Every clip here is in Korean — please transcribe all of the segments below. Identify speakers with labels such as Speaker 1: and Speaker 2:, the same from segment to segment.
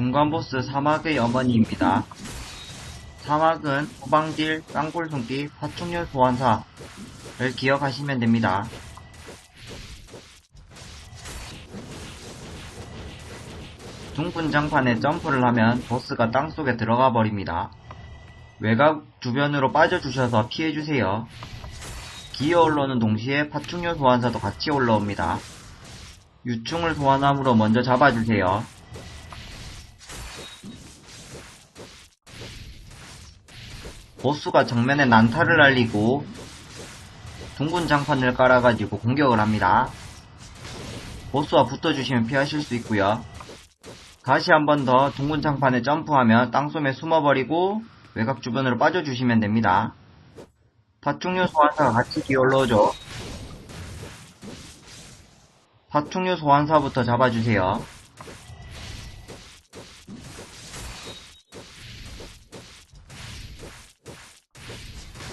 Speaker 1: 중간 보스 사막의 어머니입니다. 사막은 후방딜, 깡골손기, 파충류 소환사를 기억하시면 됩니다. 둥근 장판에 점프를 하면 보스가 땅속에 들어가 버립니다. 외곽 주변으로 빠져주셔서 피해주세요. 기어 올라오는 동시에 파충류 소환사도 같이 올라옵니다. 유충을 소환함으로 먼저 잡아주세요. 보스가 정면에 난타를 날리고 둥근 장판을 깔아가지고 공격을 합니다. 보스와 붙어주시면 피하실 수 있고요. 다시 한 번 더 둥근 장판에 점프하면 땅속에 숨어버리고 외곽 주변으로 빠져주시면 됩니다. 파충류 소환사가 같이 기어 올라오죠. 파충류 소환사부터 잡아주세요.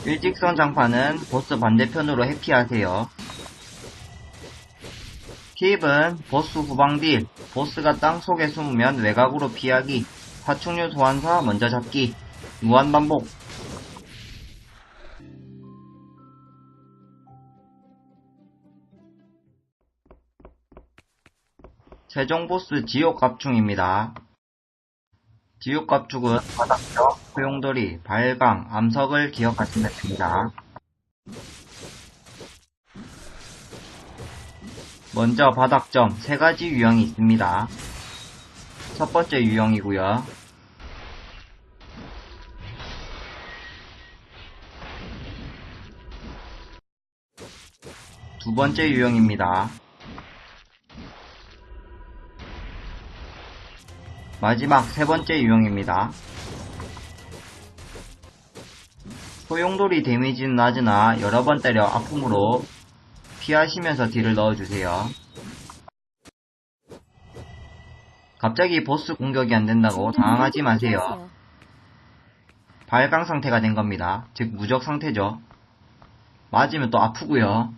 Speaker 1: 일직선 장판은 보스 반대편으로 회피하세요. 팁은 보스 후방 딜, 보스가 땅속에 숨으면 외곽으로 피하기, 파충류 소환사 먼저 잡기, 무한 반복. 최종 보스 지옥 갑충입니다. 지옥갑축은 바닥적, 소용돌이, 발광, 암석을 기억하시면 됩니다. 먼저 바닥점 세 가지 유형이 있습니다. 첫 번째 유형이고요. 두 번째 유형입니다. 마지막 세 번째 유형입니다. 소용돌이 데미지는 낮으나 여러 번 때려 아픔으로 피하시면서 딜을 넣어주세요. 갑자기 보스 공격이 안 된다고 당황하지 마세요. 발광 상태가 된 겁니다. 즉 무적 상태죠. 맞으면 또 아프고요.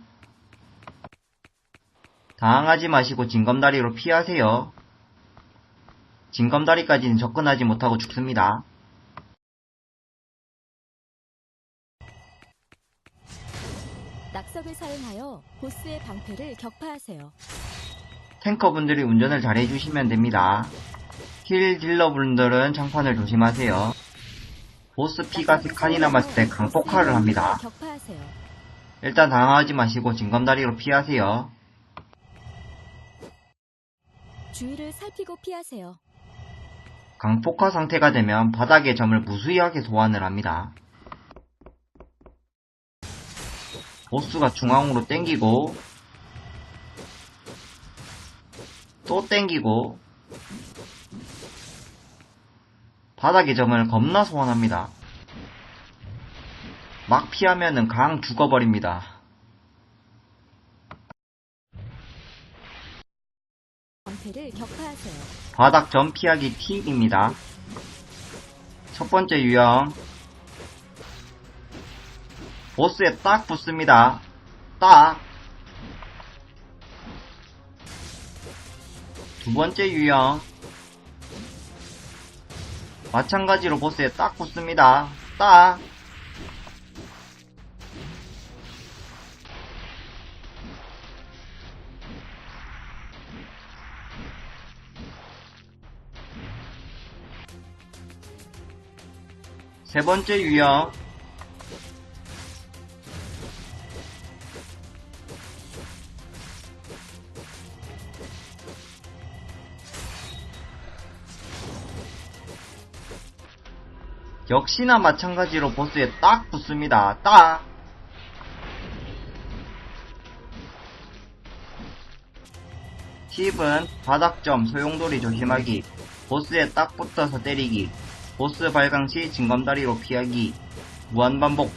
Speaker 1: 당황하지 마시고 징검다리로 피하세요. 징검다리까지는 접근하지 못하고 죽습니다.
Speaker 2: 낙석을 사용하여 보스의 방패를 격파하세요.
Speaker 1: 탱커분들이 운전을 잘 해주시면 됩니다. 힐 딜러분들은 장판을 조심하세요. 보스 피가 세 칸이 남았을 때 강폭화를 합니다. 일단 당황하지 마시고 징검다리로 피하세요.
Speaker 2: 주위를 살피고 피하세요.
Speaker 1: 강폭화 상태가 되면 바닥의 점을 무수히하게 소환을 합니다. 보스가 중앙으로 땡기고 또 땡기고 바닥의 점을 겁나 소환합니다. 막 피하면은 강 죽어버립니다.
Speaker 2: 방패를 격파하세요.
Speaker 1: 바닥 점 피하기 팁입니다. 첫 번째 유형 보스에 딱 붙습니다. 딱. 두 번째 유형 마찬가지로 보스에 딱 붙습니다. 딱. 세 번째 유형 역시나 마찬가지로 보스에 딱 붙습니다. 딱! 팁은 바닥점 소용돌이 조심하기, 보스에 딱 붙어서 때리기, 보스 발광 시 징검다리로 피하기, 무한반복,